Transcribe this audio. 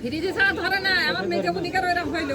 ফ্রিজে ছাড়া ধরে না আমার মেকআপ নিকার ওইরকম হইল।